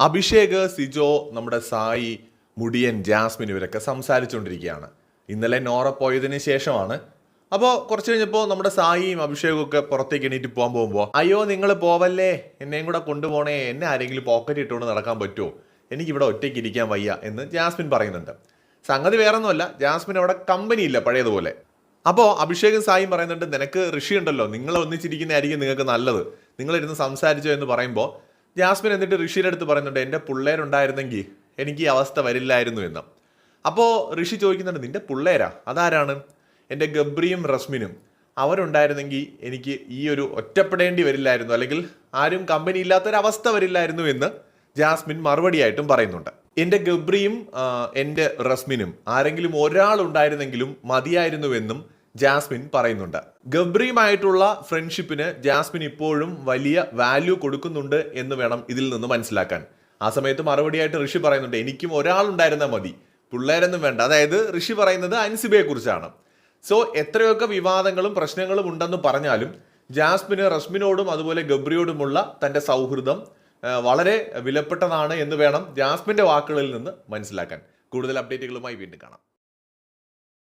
അഭിഷേക് സിജോ നമ്മുടെ സായി മുടിയൻ ജാസ്മിൻ ഇവരൊക്കെ സംസാരിച്ചുകൊണ്ടിരിക്കുകയാണ്. ഇന്നലെ നോറ പോയതിന് ശേഷമാണ്. അപ്പോൾ കുറച്ച് കഴിഞ്ഞപ്പോൾ നമ്മുടെ സായിയും അഭിഷേകും ഒക്കെ പുറത്തേക്ക് എണീറ്റ് പോകാൻ പോകുമ്പോൾ അയ്യോ നിങ്ങൾ പോവല്ലേ? എന്നെയും കൂടെ കൊണ്ടുപോകണേ എന്നെ ആരെങ്കിലും പോക്കറ്റ് ഇട്ടുകൊണ്ട് നടക്കാൻ പറ്റുമോ? എനിക്കിവിടെ ഒറ്റയ്ക്ക് ഇരിക്കാൻ വയ്യ എന്ന് ജാസ്മിൻ പറയുന്നുണ്ട്. സംഗതി വേറൊന്നുമല്ല. ജാസ്മിൻ അവിടെ കമ്പനി ഇല്ല പഴയതുപോലെ. അപ്പോൾ അഭിഷേകും സായും പറയുന്നുണ്ട് നിനക്ക് ഋഷി ഉണ്ടല്ലോ നിങ്ങൾ ഒന്നിച്ചിരിക്കുന്നതായിരിക്കും നിങ്ങൾക്ക് നല്ലത്. നിങ്ങളിരുന്ന് സംസാരിച്ചോ എന്ന് പറയുമ്പോൾ ജാസ്മിൻ എന്നിട്ട് ഋഷിയുടെ അടുത്ത് പറയുന്നുണ്ട് എന്റെ പിള്ളേരുണ്ടായിരുന്നെങ്കിൽ എനിക്ക് ഈ അവസ്ഥ വരില്ലായിരുന്നു എന്ന്. അപ്പോൾ ഋഷി ചോദിക്കുന്നുണ്ട് നിന്റെ പിള്ളേരാ? അതാരാണ്? എന്റെ ഗബ്രിയും റസ്മിനും അവരുണ്ടായിരുന്നെങ്കിൽ എനിക്ക് ഈ ഒരു ഒറ്റപ്പെടേണ്ടി വരില്ലായിരുന്നു അല്ലെങ്കിൽ ആരും കമ്പനി ഇല്ലാത്തൊരവസ്ഥ വരില്ലായിരുന്നു എന്ന് ജാസ്മിൻ മറുപടിയായിട്ടും പറയുന്നുണ്ട്. എന്റെ ഗബ്രിയും എന്റെ റസ്മിനും ആരെങ്കിലും ഒരാളുണ്ടായിരുന്നെങ്കിലും മതിയായിരുന്നുവെന്നും ജാസ്മിൻ പറയുന്നുണ്ട്. ഗബ്രിയുമായിട്ടുള്ള ഫ്രണ്ട്ഷിപ്പിന് ജാസ്മിൻ ഇപ്പോഴും വലിയ വാല്യൂ കൊടുക്കുന്നുണ്ട് എന്ന് വേണം ഇതിൽ നിന്ന് മനസ്സിലാക്കാൻ. ആ സമയത്ത് മറുപടിയായിട്ട് ഋഷി പറയുന്നുണ്ട് എനിക്കും ഒരാൾ ഉണ്ടായിരുന്നാൽ മതി. പിള്ളേരൊന്നും വേണ്ട. അതായത് ഋഷി പറയുന്നത് അൻസിബയെ കുറിച്ചാണ്. സോ എത്രയൊക്കെ വിവാദങ്ങളും പ്രശ്നങ്ങളും ഉണ്ടെന്ന് പറഞ്ഞാലും ജാസ്മിന് റഷ്മിനോടും അതുപോലെ ഗബ്രിയോടുമുള്ള തന്റെ സൗഹൃദം വളരെ വിലപ്പെട്ടതാണ് എന്ന് വേണം ജാസ്മിന്റെ വാക്കുകളിൽ നിന്ന് മനസ്സിലാക്കാൻ. കൂടുതൽ അപ്ഡേറ്റുകളുമായി വീണ്ടും കാണാം.